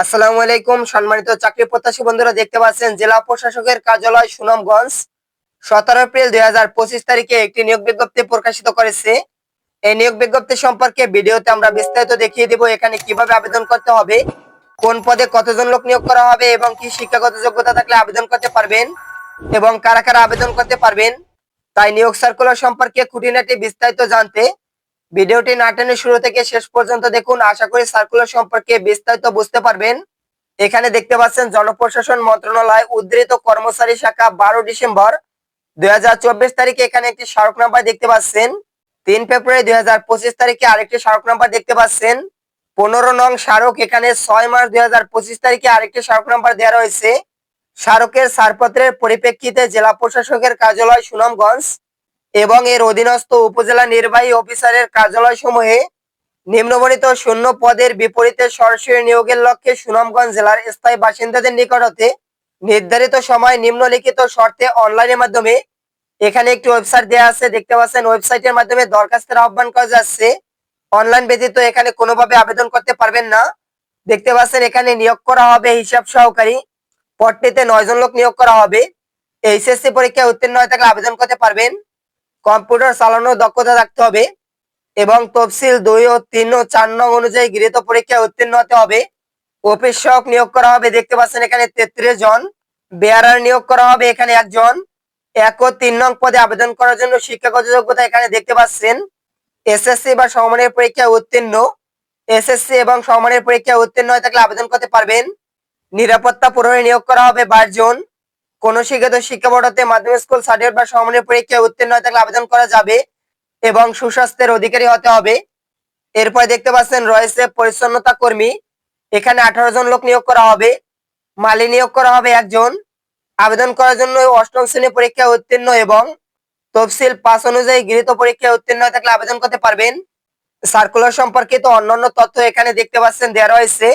আসসালামু আলাইকুম সম্মানিত চাকরি প্রত্যাশী বন্ধুরা, দেখতে পাচ্ছেন জেলা প্রশাসকের কার্যালয় সুনামগঞ্জ। সতেরো এপ্রিল দুই হাজার পঁচিশ তারিখে একটি নিয়োগ বিজ্ঞপ্তি প্রকাশিত করেছে। এই নিয়োগ বিজ্ঞপ্তি সম্পর্কে ভিডিওতে আমরা বিস্তারিত দেখিয়ে দেব এখানে কীভাবে আবেদন করতে হবে, কোন পদে কতজন লোক নিয়োগ করা হবে এবং কি শিক্ষাগত যোগ্যতা থাকলে আবেদন করতে পারবেন এবং কারা কারা আবেদন করতে পারবেন, তাই নিয়োগ সার্কুলার সম্পর্কে খুঁটিনাটি বিস্তারিত জানতে ভিডিওটি না টেনে শুরু থেকে শেষ পর্যন্ত দেখুন। আশা করি সার্কুলার সম্পর্কে বিস্তারিত বুঝতে পারবেন। এখানে দেখতে পাচ্ছেন জনপ্রশাসন মন্ত্রণালয় উদ্ধৃত কর্মচারী শাখা বারো ডিসেম্বর দুই হাজার চব্বিশ তারিখে এখানে একটি স্মারক নাম্বার দেখতে পাচ্ছেন। তিন ফেব্রুয়ারি দুই তারিখে আরেকটি স্মারক নাম্বার দেখতে পাচ্ছেন। পনেরো নং স্মারক এখানে ছয় মার্চ দুই হাজার পঁচিশ তারিখে আরেকটি স্মারক নাম্বার দেওয়া রয়েছে। স্মারকের ছাড়পত্রের পরিপ্রেক্ষিতে জেলা প্রশাসকের কার্যালয় সুনামগঞ্জ এবং এর অধীনস্থ উপজেলা নির্বাহী অফিসারের কার্যালয় সমূহে নিম্নবর্ণিত শূন্য পদের বিপরীতে সরাসরি নিয়োগের লক্ষ্যে সুনামগঞ্জ জেলার স্থায়ী বাসিন্দাদের নিকট হতে নির্ধারিত সময় নিম্নলিখিত শর্তে অনলাইনের মাধ্যমে এখানে একটি ওয়েবসাইট দেওয়া আছে, দেখতে পাচ্ছেন ওয়েবসাইটের মাধ্যমে দরখাস্তের আহ্বান করা যাচ্ছে। অনলাইন ব্যতীত এখানে কোনোভাবে আবেদন করতে পারবেন না। দেখতে পাচ্ছেন এখানে নিয়োগ করা হবে হিসাব সহকারী। পদটিতে নয়জন লোক নিয়োগ করা হবে। এইচএসসি পরীক্ষায় উত্তীর্ণ হয়ে থাকলে আবেদন করতে পারবেন। কম্পিউটার চালানোর দক্ষতা থাকতে হবে এবং তফসিল দুই ও তিন ও চার নং অনুযায়ী গৃহীত পরীক্ষায় উত্তীর্ণ হতে হবে। অফিস সহক নিয়োগ করা হবে, দেখতে পাচ্ছেন এখানে তেত্রিশ জন। বেয়ারার নিয়োগ করা হবে, এখানে একজন। এক ও তিন নং পদে আবেদন করার জন্য শিক্ষাগত যোগ্যতা এখানে দেখতে পাচ্ছেন। এসএসসি বা সমমানের পরীক্ষায় উত্তীর্ণ। এসএসসি এবং সমমানের পরীক্ষায় উত্তীর্ণ হয়ে থাকলে আবেদন করতে পারবেন। নিরাপত্তা প্রহরী নিয়োগ করা হবে বাইশ জন। কোন শিক্ষিত শিক্ষা বোর্ডতে মাধ্যমিক স্কুল, সার্টিফিকেট বা সমমানের পরীক্ষায় উত্তীর্ণ হয়ে থাকলে আবেদন করা যাবে এবং সুস্বাস্থ্যের অধিকারী হতে হবে। এরপরে দেখতে পাচ্ছেন, রয়েছে পরিচ্ছন্নতা কর্মী। এখানে আঠারো জন লোক নিয়োগ করা হবে। মালি নিয়োগ করা হবে একজন। আবেদন করার জন্য অষ্টম শ্রেণি পরীক্ষায় উত্তীর্ণ এবং তফসিল পাস অনুযায়ী গৃহীত পরীক্ষায় উত্তীর্ণ হয়ে থাকলে আবেদন করতে পারবেন। সার্কুলার সম্পর্কিত অন্যান্য তথ্য এখানে দেখতে পাচ্ছেন দেওয়া রয়েছে।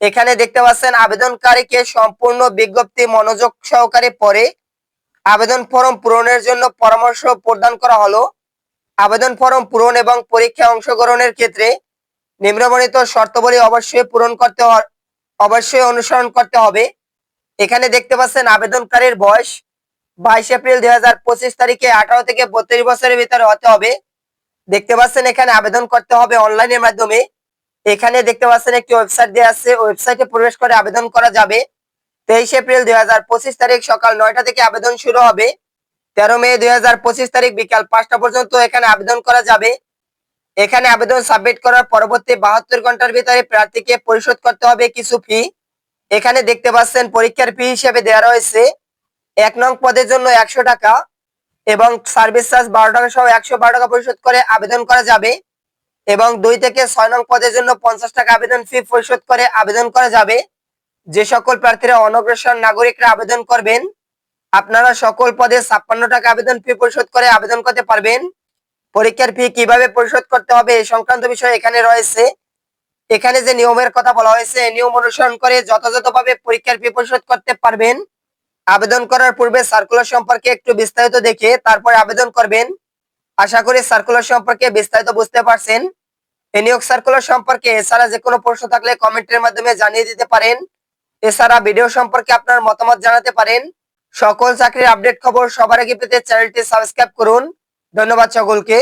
এখানে দেখতে পাচ্ছেন আবেদনকারীকে সম্পূর্ণ বিজ্ঞপ্তি মনোযোগ সহকারে পরে আবেদন ফর্ম পূরণের জন্য পরামর্শ প্রদান করা হলো। আবেদন ফর্ম পূরণ এবং পরীক্ষায় অংশগ্রহণের ক্ষেত্রে নিম্নবর্ণিত শর্তাবলী অবশ্যই পূরণ করতে অবশ্যই অনুসরণ করতে হবে। এখানে দেখতে পাচ্ছেন আবেদনকারীর বয়স বাইশ এপ্রিল দুই হাজার পঁচিশ তারিখে আঠারো থেকে বত্রিশ বছরের ভিতরে হতে হবে। দেখতে পাচ্ছেন এখানে আবেদন করতে হবে অনলাইনের মাধ্যমে। এখানে দেখতে পাচ্ছেন একটি ওয়েবসাইট দেওয়া আছে। ওয়েবসাইটে প্রবেশ করে আবেদন করা যাবে। তেইশ এপ্রিল দুই হাজার পঁচিশ তারিখ সকাল নয়টা থেকে আবেদন শুরু হবে। তেরো মে দুই হাজার পঁচিশ তারিখ বিকাল পাঁচটা পর্যন্ত এখানে আবেদন করা যাবে। এখানে আবেদন সাবমিট করার পরবর্তী বাহাত্তর ঘণ্টার ভিতরে প্রার্থীকে পরিশোধ করতে হবে কিছু ফি। এখানে দেখতে পাচ্ছেন পরীক্ষার ফি হিসেবে দেওয়া রয়েছে। এক নং পদের জন্য একশো টাকা এবং সার্ভিস চার্জ বারো টাকা সহ একশো বারো টাকা পরিশোধ করে আবেদন করা যাবে। এবং দুই থেকে ছয় নং পদের জন্য পঞ্চাশ টাকা আবেদন ফি পরিশোধ করে আবেদন করা যাবে। যে সকল প্রার্থীরা অনগ্রসর নাগরিকরা আবেদন করবেন, আপনারা সকল পদে ছাপ্পান্ন টাকা আবেদন ফি পরিশোধ করে আবেদন করতে পারবেন। পরীক্ষার ফি কীভাবে পরিশোধ করতে হবে এই সংক্রান্ত বিষয় এখানে রয়েছে। এখানে যে নিয়মের কথা বলা হয়েছে নিয়ম অনুসরণ করে যথাযথভাবে পরীক্ষার ফি পরিশোধ করতে পারবেন। আবেদন করার পূর্বে সার্কুলার সম্পর্কে একটু বিস্তারিত দেখে তারপরে আবেদন করবেন। আশা করি সার্কুলার সম্পর্কে বিস্তারিত বুঝতে পারছেন। নিয়োগ সার্কুলার সম্পর্কে এছাড়া যে কোনো প্রশ্ন থাকলে কমেন্টের মাধ্যমে জানিয়ে দিতে পারেন। এছাড়া ভিডিও সম্পর্কে আপনার মতামত জানাতে পারেন। সকল চাকরির আপডেট খবর সবার আগে পেতে চ্যানেলটি সাবস্ক্রাইব করুন। ধন্যবাদ সকলকে।